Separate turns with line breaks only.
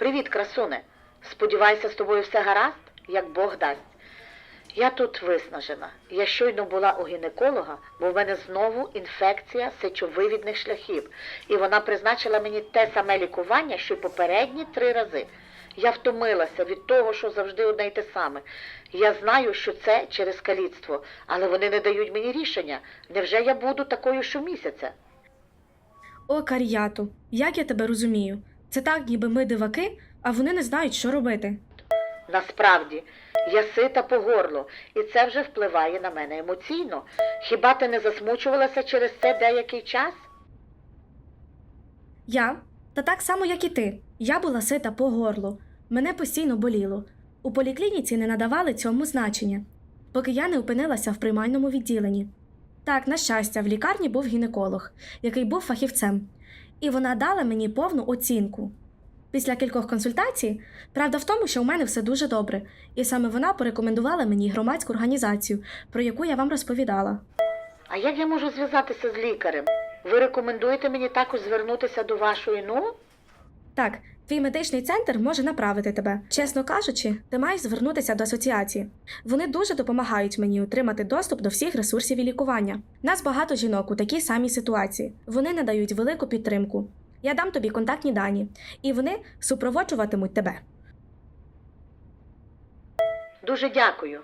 Привіт, красуне. Сподіваюся, з тобою все гаразд, як Бог дасть. Я тут виснажена. Я щойно була у гінеколога, бо в мене знову інфекція сечовивідних шляхів, і вона призначила мені те саме лікування, що й попередні три рази. Я втомилася від того, що завжди одне й те саме. Я знаю, що це через каліцтво, але вони не дають мені рішення. Невже я буду такою щомісяця?
О, Каріяту, як я тебе розумію? Це так, ніби ми диваки, а вони не знають, що робити.
Насправді, я сита по горло, і це вже впливає на мене емоційно. Хіба ти не засмучувалася через це деякий час?
Я, та так само, як і ти, я була сита по горлу. Мене постійно боліло. У поліклініці не надавали цьому значення, поки я не опинилася в приймальному відділенні. Так, на щастя, в лікарні був гінеколог, який був фахівцем, і вона дала мені повну оцінку. Після кількох консультацій, правда в тому, що у мене все дуже добре, і саме вона порекомендувала мені громадську організацію, про яку я вам розповідала.
А як я можу зв'язатися з лікарем? Ви рекомендуєте мені також звернутися до вашої ну?
Так, твій медичний центр може направити тебе. Чесно кажучи, ти маєш звернутися до асоціації. Вони дуже допомагають мені отримати доступ до всіх ресурсів і лікування. Нас багато жінок у такій самій ситуації. Вони надають велику підтримку. Я дам тобі контактні дані, і вони супроводжуватимуть тебе.
Дуже дякую.